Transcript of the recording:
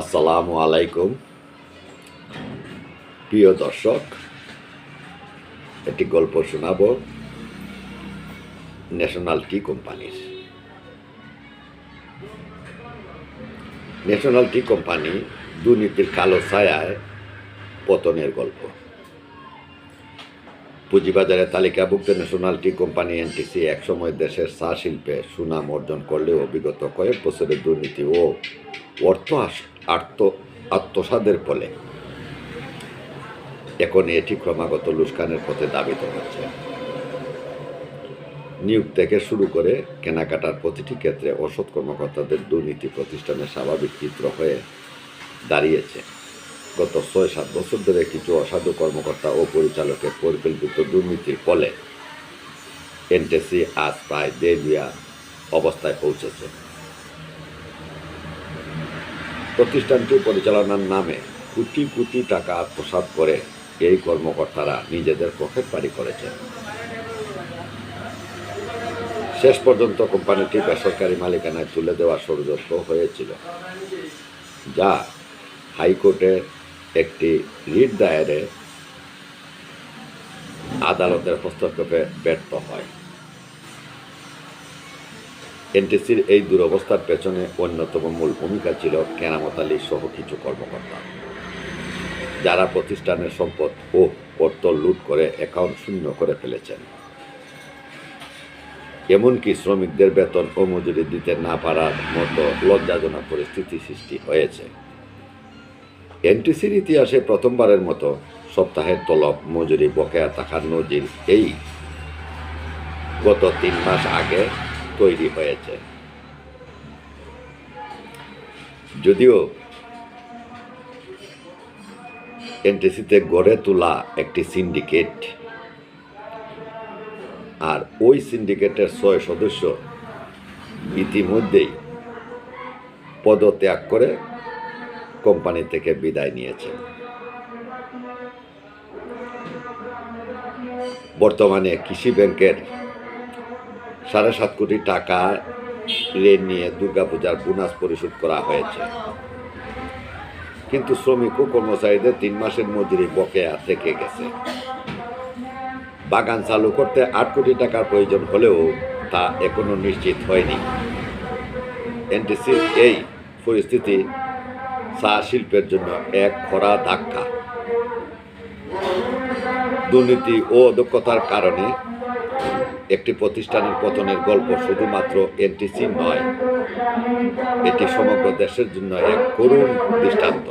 আসসালামু আলাইকুম। প্রিয় দর্শক, একটি গল্প শোনাব ন্যাশনাল টি কোম্পানির। ন্যাশনাল টি কোম্পানি দুর্নীতির কালো ছায়ায় পতনের গল্প। পুঁজিবাজারে তালিকাভুক্ত ন্যাশনাল টি কোম্পানি এনটিসি একসময় দেশের চা শিল্পে সুনাম অর্জন করলেও বিগত কয়েক বছরের দুর্নীতি ও অর্থ আত্ম, আত্মসাদের ফলে। এখন এটি ক্রমাগত লুস্কানের পথে দাবিত হচ্ছে। নিয়োগ থেকে শুরু করে কেনাকাটার প্রতিটি ক্ষেত্রে অসৎ কর্মকর্তাদের দুর্নীতি প্রতিষ্ঠানের স্বাভাবিক চিত্র হয়ে দাঁড়িয়েছে। গত ছয় সাত বছর ধরে কিছু অসাধু কর্মকর্তা ও পরিচালকের পরিকল্পিত দুর্নীতির ফলে এনটিসি আজ প্রায় দেড়িয়া অবস্থায় পৌঁছেছে। প্রতিষ্ঠানটি পরিচালনার নামে কোটি কোটি টাকা আত্মসাৎ করে এই কর্মকর্তারা নিজেদের পকেট পাড়ি করেছেন। শেষ পর্যন্ত কোম্পানিটি বেসরকারি মালিকানায় তুলে দেওয়ার ষড়যন্ত্র হয়েছিল, যা হাইকোর্টে একটি রিট দায়েরে আদালতের হস্তক্ষেপে ব্যর্থ হয়। এনটিসির এই দুরবস্থার পেছনে অন্যতম মূল ভূমিকা ছিল কেরামত আলী সহ কিছু কর্মকর্তা। যারা প্রতিষ্ঠানের সম্পদ ও অর্থ লুট করে অ্যাকাউন্ট শূন্য করে ফেলেছেন। এমনকি শ্রমিকদের বেতন ও মজুরি দিতে না পারার মতো লজ্জাজনক পরিস্থিতি সৃষ্টি হয়েছে। এনটিসির ইতিহাসে প্রথমবারের মতো সপ্তাহের তলব, মজুরি, বকেয়া থাকার নজির এই গত তিন মাস আগে তৈরি হয়েছে। যদিও এনটিসিতে গড়ে তোলা একটি সিন্ডিকেট, আর ওই সিন্ডিকেটের ছয় সদস্য ইতিমধ্যেই পদত্যাগ করে কোম্পানি থেকে বিদায় নিয়েছেন বর্তমানে কৃষি ব্যাংকের সাড়ে সাত কোটি টাকা ঋণ নিয়ে দুর্গাপূজার বোনাস পরিশোধ করা হয়েছে। কিন্তু শ্রমিক ও কর্মচারীদের তিন মাসের মজুরি বকেয়া থেকে গেছে। বাগান চালু করতে আট কোটি টাকার প্রয়োজন হলেও তা এখনও নিশ্চিত হয়নি। এনটিসির এই পরিস্থিতি চা শিল্পের জন্য এক খরা ধাক্কা। দুর্নীতি ও অদক্ষতার কারণে একটি প্রতিষ্ঠানের পতনের গল্প শুধুমাত্র এনটিসি নয়। এটি সমগ্র দেশের জন্য এক করুণ দৃষ্টান্ত।